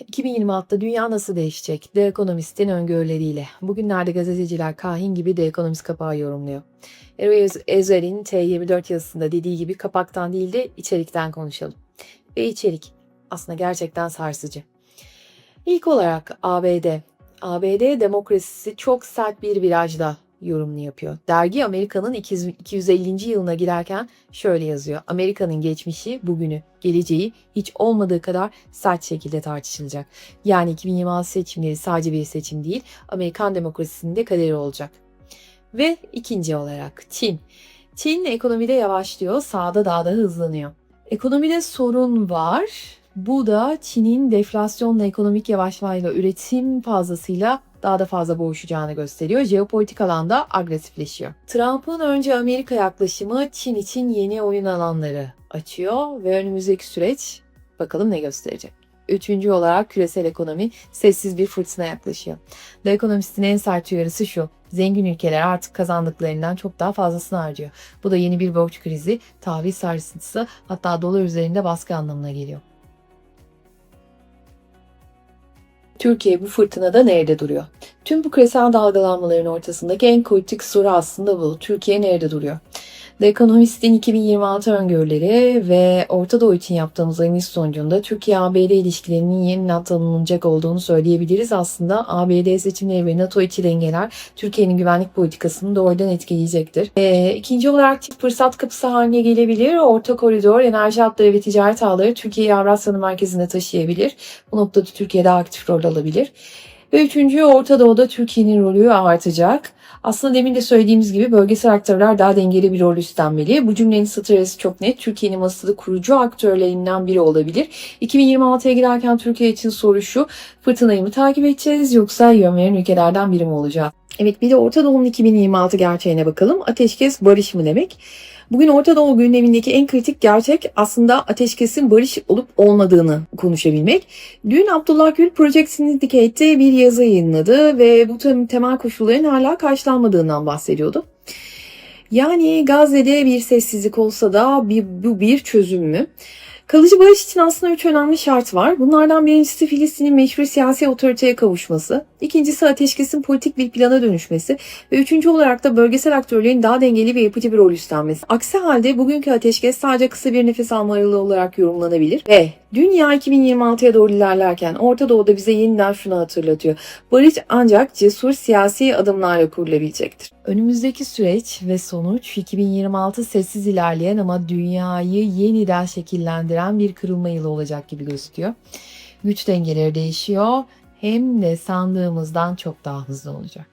2026'da dünya nasıl değişecek? The Economist'in öngörüleriyle. Bugünlerde gazeteciler kahin gibi The Economist kapağı yorumluyor. Erol Ezer'in T24 yazısında dediği gibi kapaktan değil de içerikten konuşalım. Ve içerik aslında gerçekten sarsıcı. İlk olarak ABD. ABD demokrasisi çok sert bir virajda yorumunu yapıyor. Dergi Amerika'nın 250. yılına girerken şöyle yazıyor. Amerika'nın geçmişi, bugünü, geleceği hiç olmadığı kadar sert şekilde tartışılacak. Yani 2026 seçimleri sadece bir seçim değil, Amerikan demokrasisinin de kaderi olacak. Ve ikinci olarak Çin. Çin ekonomide yavaşlıyor, sağda dağda hızlanıyor. Ekonomide sorun var. Bu da Çin'in deflasyonla, ekonomik yavaşmayla, üretim fazlasıyla daha da fazla boğuşacağını gösteriyor. Jeopolitik alanda agresifleşiyor. Trump'ın önce Amerika yaklaşımı Çin için yeni oyun alanları açıyor ve önümüzdeki süreç bakalım ne gösterecek. Üçüncü olarak küresel ekonomi sessiz bir fırtına yaklaşıyor. The Economist'in en sert uyarısı şu. Zengin ülkeler artık kazandıklarından çok daha fazlasını harcıyor. Bu da yeni bir borç krizi, tahvil sarsıntısı hatta dolar üzerinde baskı anlamına geliyor. Türkiye bu fırtınada nerede duruyor? Tüm bu küresel dalgalanmaların ortasındaki en kritik soru aslında bu. Türkiye nerede duruyor? The Economist'in 2026 öngörüleri ve Orta Doğu için yaptığımız analiz sonucunda Türkiye-ABD ilişkilerinin yeniden tanımlanacak olduğunu söyleyebiliriz. Aslında ABD seçimleri ve NATO içi dengeler Türkiye'nin güvenlik politikasını doğrudan etkileyecektir. E, ikinci olarak fırsat kapısı haline gelebilir. Orta koridor, enerji hatları ve ticaret ağları Türkiye'yi Avrasya'nın merkezine taşıyabilir. Bu noktada Türkiye daha aktif rol alabilir. Ve üçüncü Orta Doğu'da Türkiye'nin rolü artacak. Aslında demin de söylediğimiz gibi bölgesel aktörler daha dengeli bir rol üstlenmeli. Bu cümlenin stratejisi çok net. Türkiye'nin masada kurucu aktörlerinden biri olabilir. 2026'ya girerken Türkiye için soru şu. Fırtınayı mı takip edeceğiz yoksa yön veren ülkelerden biri mi olacağız? Evet bir de Orta Doğu'nun 2026 gerçeğine bakalım. Ateşkes barış mı demek? Bugün Orta Doğu gündemindeki en kritik gerçek aslında ateşkesin barış olup olmadığını konuşabilmek. Dün Abdullah Gül Project Syndicate'te bir yazı yayınladı ve bu tem- temel koşulların hala karşılanmadığından bahsediyordu. Yani Gazze'de bir sessizlik olsa da bir, bu bir çözüm mü? Kalıcı barış için aslında üç önemli şart var. Bunlardan birincisi Filistin'in meşru siyasi otoriteye kavuşması. İkincisi ateşkesin politik bir plana dönüşmesi. Ve üçüncü olarak da bölgesel aktörlerin daha dengeli ve yapıcı bir rol üstlenmesi. Aksi halde bugünkü ateşkes sadece kısa bir nefes alma aralığı olarak yorumlanabilir. Ve dünya 2026'ya doğru ilerlerken Orta Doğu'da bize yeniden şunu hatırlatıyor. Barış ancak cesur siyasi adımlarla kurulabilecektir. Önümüzdeki süreç ve sonuç 2026 sessiz ilerleyen ama dünyayı yeniden şekillendiren bir kırılma yılı olacak gibi gözüküyor. Güç dengeleri değişiyor hem de sandığımızdan çok daha hızlı olacak.